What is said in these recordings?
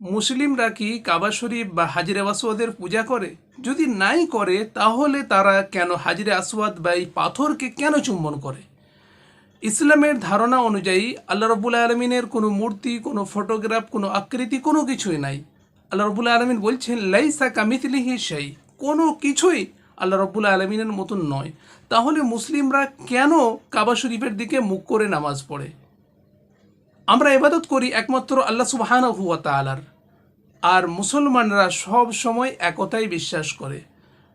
মুসলিমরা কি কাবা শরীফ বা হাজিরে আসওয়াদের পূজা করে? যদি নাই করে, তাহলে তারা কেন হাজিরে আসওয়াদ বা এই পাথরকে কেন চুম্বন করে? ইসলামের ধারণা অনুযায়ী আল্লাহ রবুল আলমিনের কোনো মূর্তি, কোনো ফটোগ্রাফ, কোনো আকৃতি, কোনো কিছুই নাই। আল্লাহ রবুল আলমিন বলছেন, লাইসা কামিতলিহি সেই কোনো কিছুই আল্লাহ রব্বুল আলমিনের মতন নয়। তাহলে মুসলিমরা কেন কাবা শরীফের দিকে মুখ করে নামাজ পড়ে? আমরা এবাদত করি একমাত্র আল্লাহ সুবাহান হুয়া তালার আর মুসলমানরা সব সময় একতাই বিশ্বাস করে।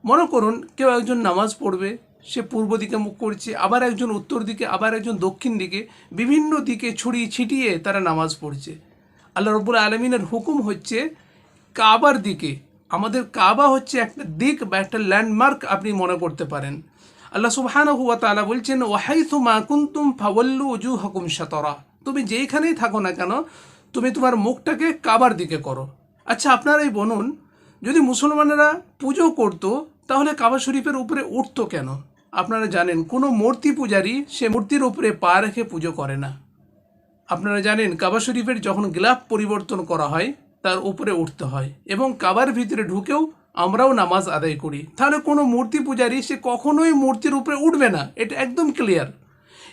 মনে করুন, কেউ একজন নামাজ পড়বে, সে পূর্ব দিকে মুখ করছে, আবার একজন উত্তর দিকে, আবার একজন দক্ষিণ দিকে, বিভিন্ন দিকে ছড়িয়ে ছিটিয়ে তারা নামাজ পড়ছে। আল্লাহ রব্বুল আলমিনের হুকুম হচ্ছে, কাবার দিকে, আমাদের কাবা হচ্ছে একটা দিক বা একটা ল্যান্ডমার্ক আপনি মনে করতে পারেন। আল্লাহ সুবহান হুয়া তালা বলছেন ওয়াহাইথু মা কুন্তুম ফাওয়াল্লু উজু হকুম সাতরা তুমি যেইখানেই থাকো না কেন, তুমি তোমার মুখটাকে কাবার দিকে করো। আচ্ছা আপনারাই বলুন যদি মুসলমানেরা পুজো করতো, তাহলে কাবা শরীফের উপরে উঠতো কেন? আপনারা জানেন, কোনো মূর্তি পূজারী সে মূর্তির উপরে পা রেখে পুজো করে না। আপনারা জানেন, কাবা শরীফের যখন গ্লাভ পরিবর্তন করা হয়, তার উপরে উঠতে হয় এবং কাবার ভিতরে ঢুকেও আমরাও নামাজ আদায় করি। তাহলে কোনো মূর্তি পূজারী সে কখনোই মূর্তির উপরে উঠবে না, এটা একদম ক্লিয়ার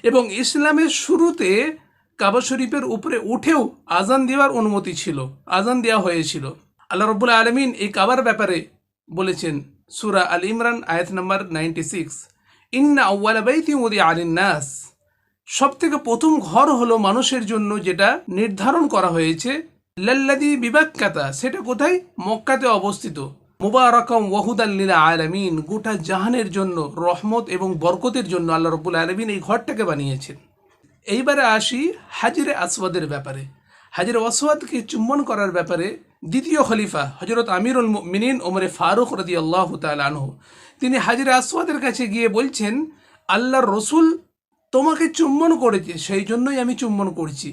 এবং ইসলামের শুরুতে কাবা শরীফের উপরে উঠেও আজান দেওয়ার অনুমতি ছিল, আজান দেওয়া হয়েছিল। আল্লাহ রব্বুল আলমিন এই কাবার ব্যাপারে বলেছেন, সুরা আল ইমরান, আয়াত নাম্বার নাইনটি সিক্স ইন্না আউ্বালাবাইতি উদি আলিন নাস সব থেকে প্রথম ঘর হলো মানুষের জন্য যেটা নির্ধারণ করা হয়েছে লাল্লাদি বিবাক্কাতা সেটা কোথায়? মক্কাতে অবস্থিত। মুবারকম ওয়াহুদাল্লিলা আলামিন, গোটা জাহানের জন্য, রহমত এবং বরকতের জন্য আল্লাহ রব্বুল আলমিন এই ঘরটাকে বানিয়েছেন। এইবারে আসি হাজিরে আসওয়াদের ব্যাপারে। হাজিরে আসওয়াদকে চুম্বন করার ব্যাপারে দ্বিতীয় খলিফা হজরত আমিরুল মিনিন ওমরে ফারুক রদি আল্লাহ তালহ তিনি হাজিরে আসওয়াদের কাছে গিয়ে বলছেন, আল্লাহর রসুল তোমাকে চুম্বন করেছে, সেই জন্যই আমি চুম্বন করছি।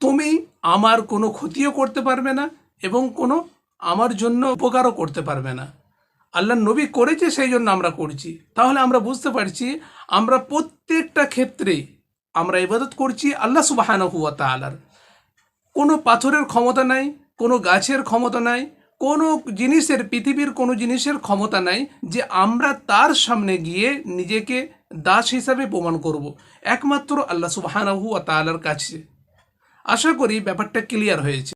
তুমি আমার কোনো ক্ষতিও করতে পারবে না এবং কোনো আমার জন্য উপকারও করতে পারবে না। আল্লাহ নবী করেছে, সেই জন্য আমরা করছি। তাহলে আমরা বুঝতে পারছি, আমরা প্রত্যেকটা ক্ষেত্রে আমরা ইবাদত করছি আল্লাহ সুবাহানা হুয়া তালার কোনো পাথরের ক্ষমতা নাই, কোনো গাছের ক্ষমতা নাই, কোনো জিনিসের, পৃথিবীর কোনো জিনিসের ক্ষমতা নাই যে আমরা তার সামনে গিয়ে নিজেকে দাস হিসাবে প্রমাণ করব। একমাত্র আল্লাহ সুবাহানাহু আতালার কাছে। আশা করি ব্যাপারটা ক্লিয়ার হয়েছে।